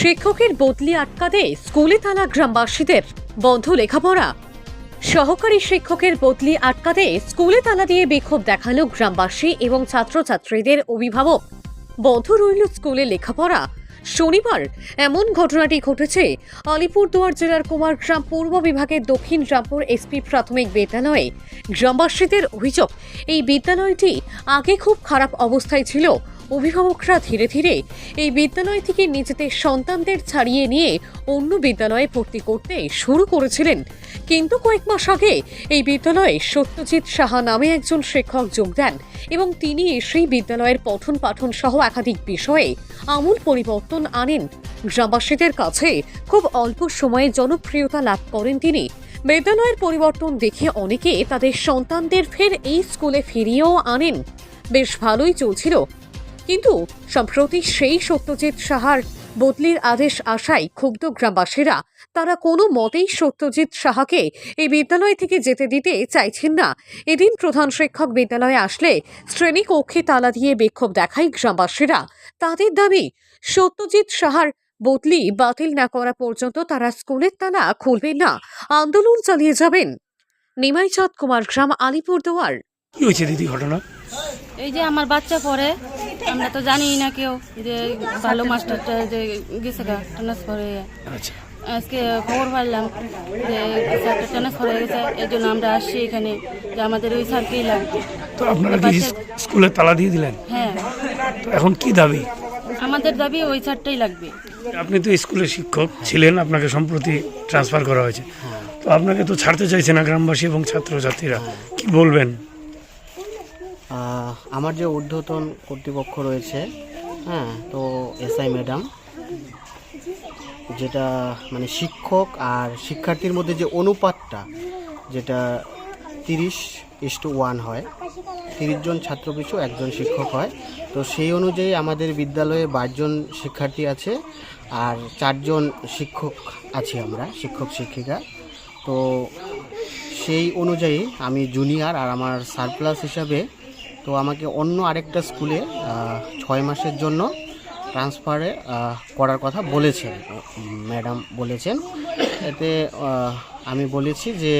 শিক্ষকের বদলি আটকাতে স্কুলে তালা গ্রামবাসীদের বন্ধ লেখাপড়া। সহকারী শিক্ষকের বদলি আটকাতে স্কুলে তালা দিয়ে বিক্ষোভ দেখাল গ্রামবাসী এবং ছাত্রছাত্রীদের অভিভাবক। বন্ধ রইল স্কুলে লেখাপড়া। শনিবার এমন ঘটনাটি ঘটেছে। আলিপুরদুয়ার জেলার কুমারগ্রাম পূর্ব বিভাগের দক্ষিণ রামপুর এসপি প্রাথমিক বিদ্যালয়ে গ্রামবাসীদের অভিযোগ, এই বিদ্যালয়টি আগে খুব খারাপ অবস্থায় ছিল। অভিভাবকরা ধীরে ধীরে এই বিদ্যালয় থেকে নিজেদের সন্তানদের ছাড়িয়ে নিয়ে অন্য বিদ্যালয়ে ভর্তি করতে শুরু করেছিলেন। কিন্তু কয়েক মাস আগে এই বিদ্যালয়ে সত্যজিৎ সাহা নামে একজন শিক্ষক যোগ দেন এবং তিনি সেই বিদ্যালয়ের পঠন পাঠন সহ একাধিক বিষয়ে আমূল পরিবর্তন আনেন। গ্রামবাসীদের কাছে খুব অল্প সময়ে জনপ্রিয়তা লাভ করেন তিনি। বিদ্যালয়ের পরিবর্তন দেখে অনেকে তাদের সন্তানদের ফের এই স্কুলে ফিরিয়েও আনেন। বেশ ভালোই চলছিল কিন্তু সম্প্রতি সেই সত্যজিৎ সাহার বদলির আদেশ আসায় ক্ষুব্ধ গ্রামবাসীরা তারা কোনো মতেই সত্যজিৎ সাহাকে এই বিদ্যালয় থেকে যেতে দিতে চাইছেন না। এদিন প্রধান শিক্ষক বিদ্যালয়ে আসলে শ্রেণি কক্ষে তালা দিয়ে বিক্ষোভ দেখায় গ্রামবাসীরা। তাদের দাবি সত্যজিৎ সাহার বদলি বাতিল না করা পর্যন্ত তারা স্কুলের তালা খুলবেন না আন্দোলন চালিয়ে যাবেন। নিমাইচাঁদ কুমার গ্রাম আলিপুরদুয়ার। কি হয়েছে দিদি ঘটনা? এই যে আমার বাচ্চা পড়ে আমরা তো জানি না কেউ যে ভালো মাস্টারটা যে গেছে গা ট্রান্সফার হয়ে। আচ্ছা। আজকে খবর পাইলাম যে স্যারটা ট্রান্সফার হয়ে গেছে এই জন্য আমরা আসছি এখানে যে আমাদের ওই স্যারকেই লাগবে তো আপনারা কি স্কুলে তালা দিয়ে দিলেন? হ্যাঁ। তো এখন কি দাবি? আমাদের দাবি ওই স্যারটাই লাগবে। আপনি তো স্কুলের শিক্ষক ছিলেন আপনাকে সম্প্রতি ট্রান্সফার করা হয়েছে। তো আপনাকে তো ছাড়তে চাইছে না গ্রামবাসী এবং ছাত্রছাত্রীরা। কি বলবেন? আমার যে ঊর্ধ্বতন কর্তৃপক্ষ রয়েছে হ্যাঁ তো এসআই ম্যাডাম, যেটা মানে শিক্ষক আর শিক্ষার্থীর মধ্যে যে অনুপাতটা, যেটা তিরিশ ইস টু ওয়ান হয়, তিরিশ জন ছাত্র পিছু একজন শিক্ষক হয়, তো সেই অনুযায়ী আমাদের বিদ্যালয়ে বাইশজন শিক্ষার্থী আছে আর চারজন শিক্ষক আছি আমরা, শিক্ষক শিক্ষিকা। তো সেই অনুযায়ী আমি জুনিয়র আর আমার সারপ্লাস হিসাবে তো আমাকে অন্য আরেকটা স্কুলে ছয় মাসের জন্য ট্রান্সফারে করার কথা বলেছেন ম্যাডাম বলেছেন। এতে আমি বলেছি যে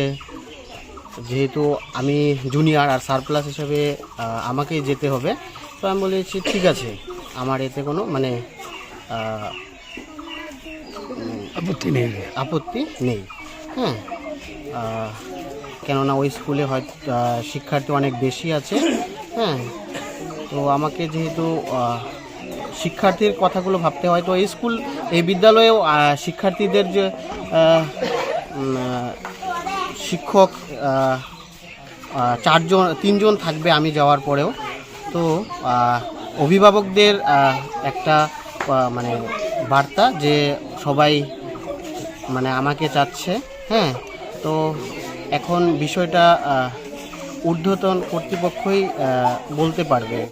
যেহেতু আমি জুনিয়র আর সারপ্লাস হিসাবে আমাকেই যেতে হবে তো আমি বলেছি ঠিক আছে আমার এতে কোনো মানে আপত্তি নেই। আপত্তি নেই। হ্যাঁ কেননা ওই স্কুলে হয়তো আহ, শিক্ষার্থী অনেক বেশি আছে হ্যাঁ তো আমাকে যেহেতু শিক্ষার্থীর কথাগুলো ভাবতে হয়, তো এই স্কুল, এই বিদ্যালয়েও শিক্ষার্থীদের যে শিক্ষক চারজন, তিনজন থাকবে আমি যাওয়ার পরেও, তো অভিভাবকদের একটা মানে বার্তা যে সবাই মানে আমাকে চাচ্ছে হ্যাঁ। তো এখন বিষয়টা ঊর্ধ্বতন কর্তৃপক্ষই বলতে পারবে।